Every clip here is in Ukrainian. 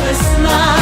весна,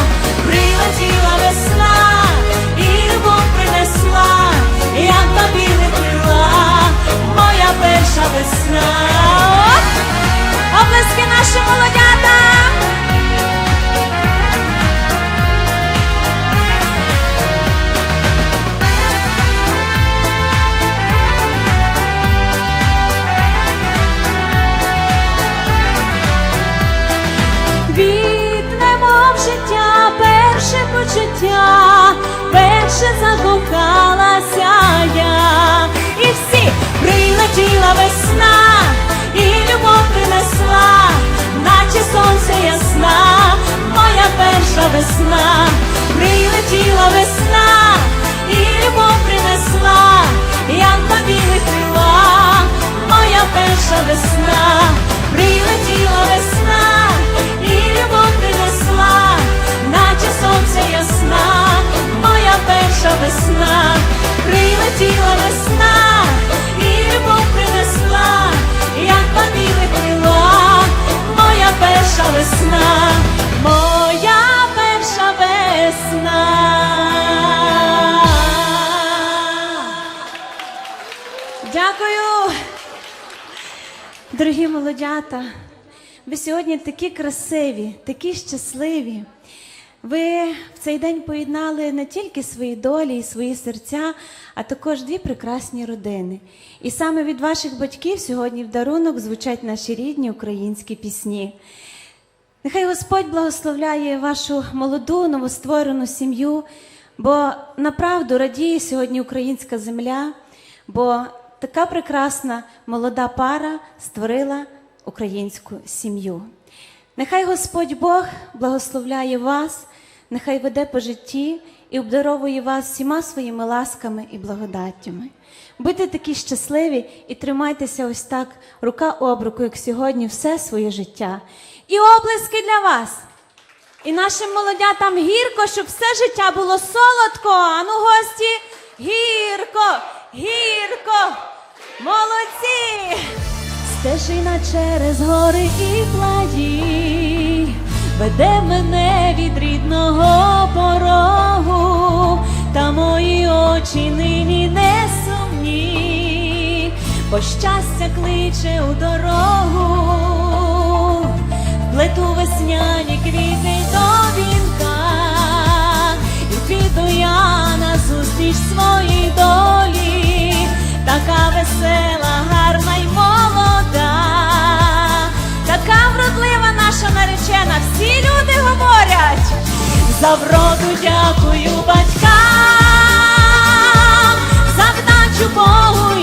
перша весна, прилетіла весна, і любов принесла, наче сонце ясна, моя перша весна, прилетіла весна, Дорогі молодята, ви сьогодні такі красиві, такі щасливі. Ви в цей день поєднали не тільки свої долі і свої серця, а також дві прекрасні родини. І саме від ваших батьків сьогодні в дарунок звучать наші рідні українські пісні. Нехай Господь благословляє вашу молоду новостворену сім'ю, бо направду радіє сьогодні українська земля, бо така прекрасна молода пара створила українську сім'ю. Нехай Господь Бог благословляє вас, нехай веде по житті і обдаровує вас всіма своїми ласками і благодаттями. Будьте такі щасливі і тримайтеся ось так, рука об руку, як сьогодні, все своє життя. І оплески для вас! І нашим молодятам гірко, щоб все життя було солодко. Ану, гості, гірко, гірко, молодці! Стежина через гори і плаї веде мене від рідного порогу, та мої очі нині не сумні, бо щастя кличе у дорогу, плету весняні квіти до вінка, і піду я на зустріч своїй долі, за вроду дякую батькам, за вдачу Богу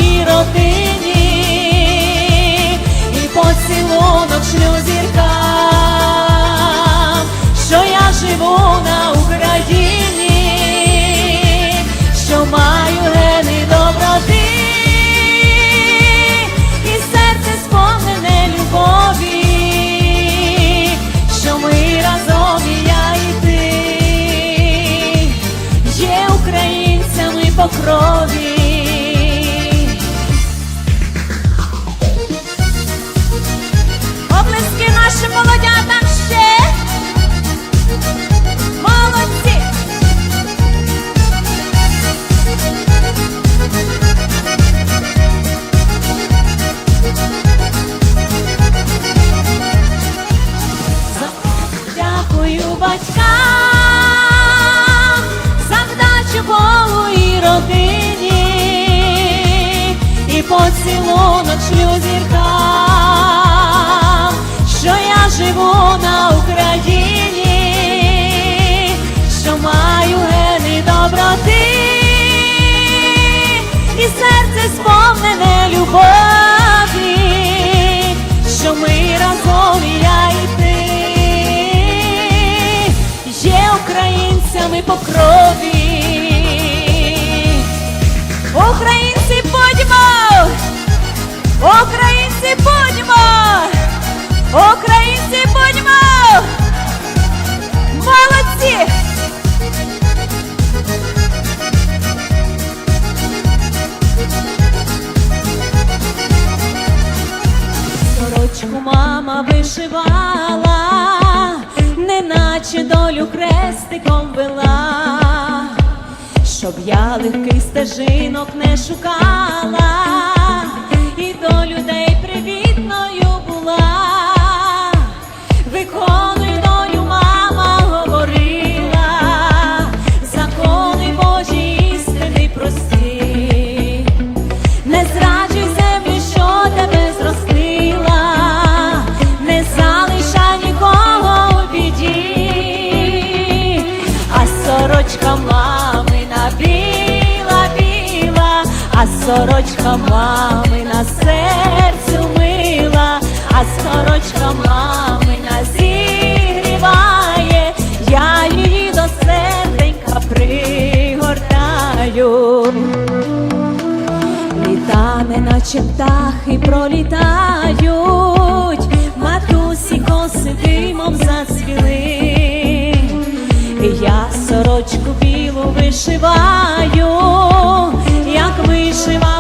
серце сповнене любові, що ми разом і я і ти є українцями по крові. Українці будьмо! Українці будьмо! Українці будьмо! Молодці! сорочку мама вишивала, неначе долю хрестиком вела, щоб я легкий стежинок не шукала. а сорочка мами на серцю мила, а сорочка мами на зігріває, я її до серденька пригортаю, літами, наче птахи пролітають, матусі коси димом зацвіли. Я сорочку білу вишиваю, як вишива.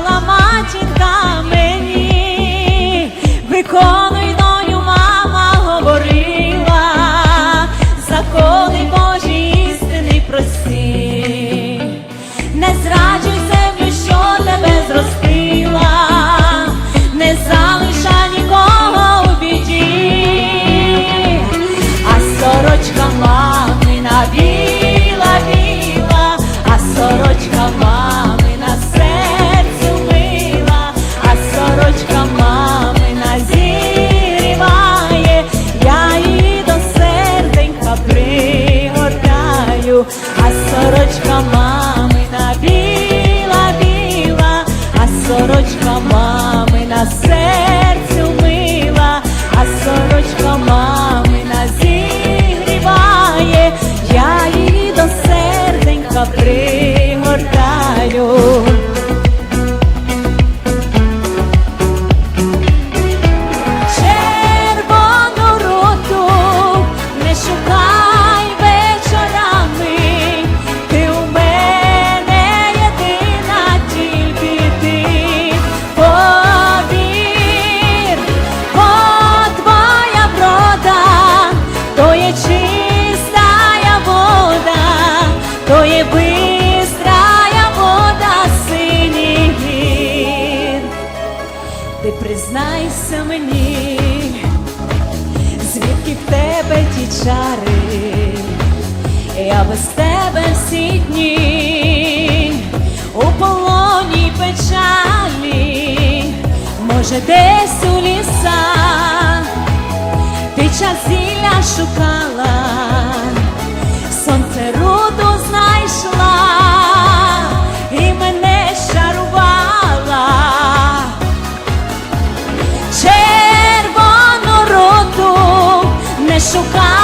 я без тебе всі дні. У полоні печалі, може, десь у лісах ти час зілля шукала, сонце руду знайшла. І мене шарувала, червону руду не шукала.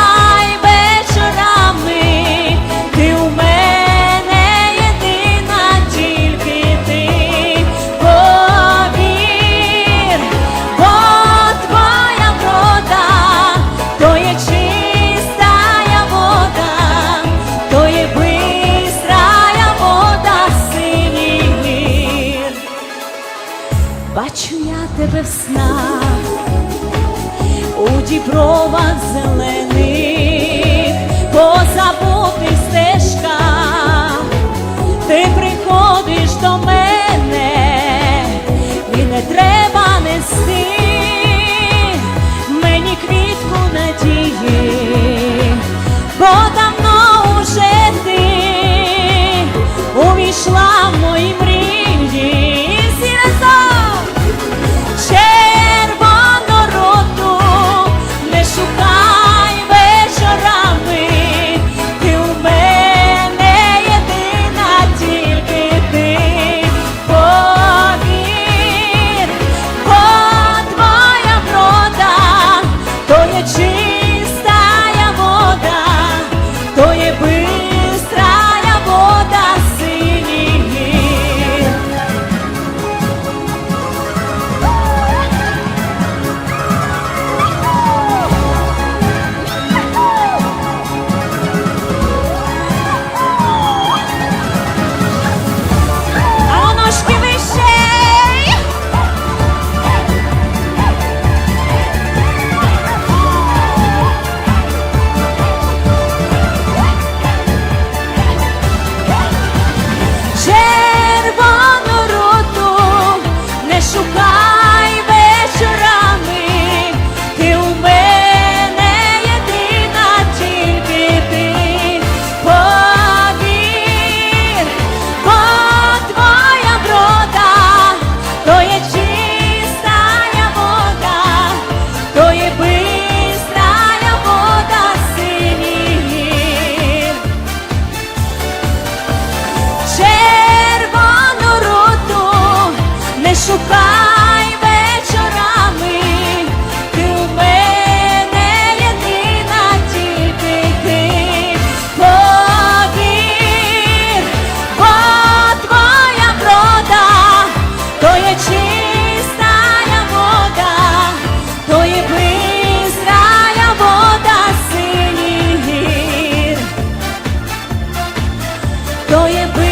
То є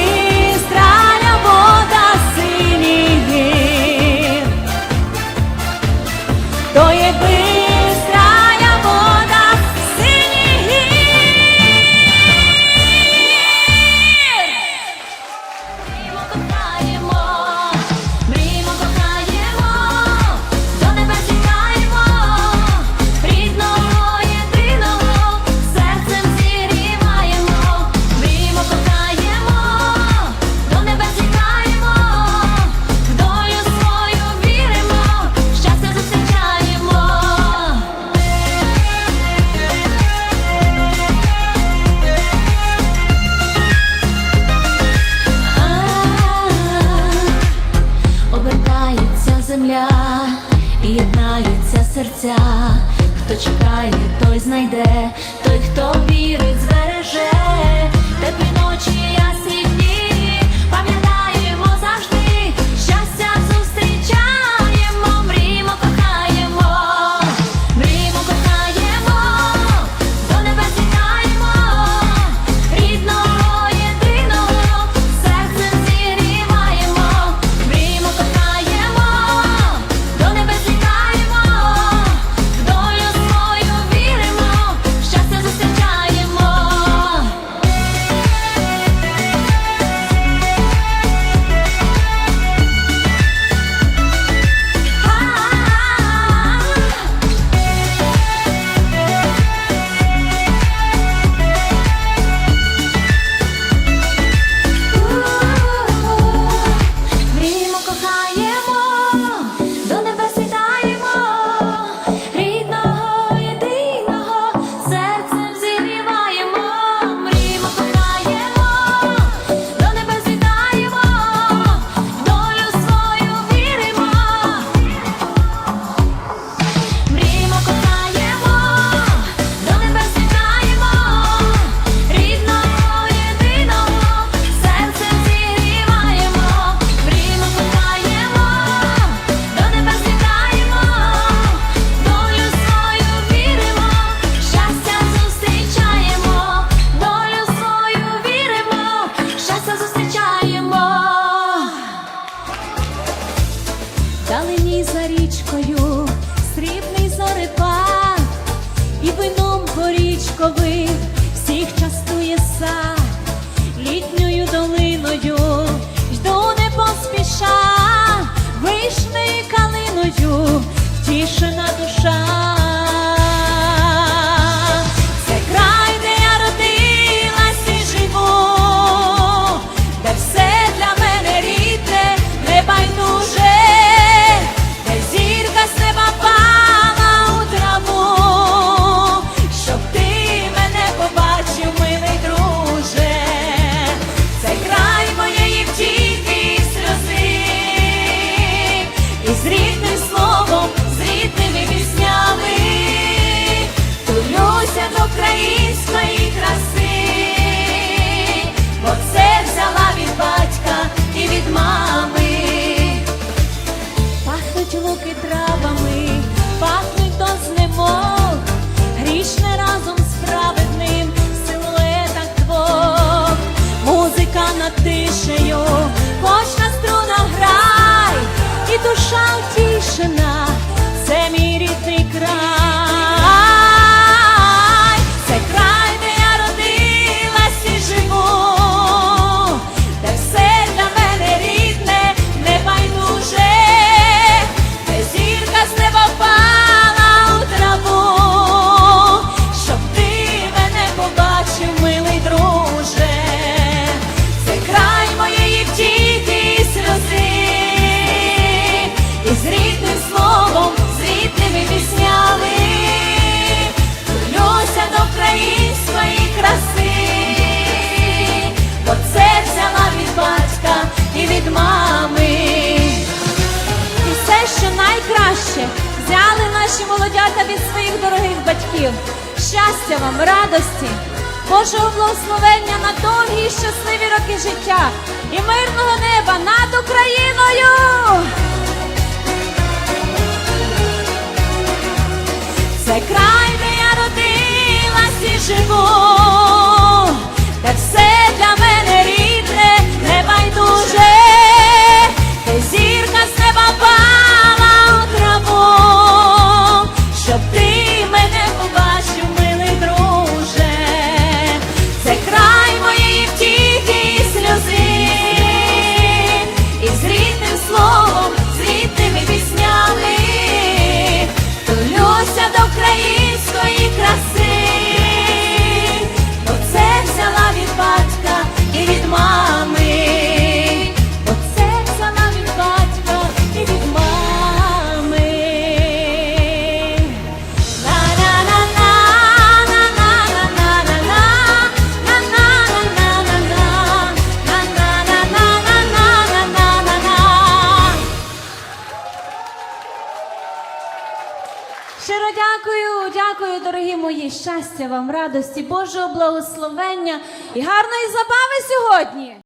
наші молодята від своїх дорогих батьків. Щастя вам, радості, Божого благословення на довгі і щасливі роки життя і мирного неба над Україною. Це край. Радості, Божого благословення і гарної забави сьогодні.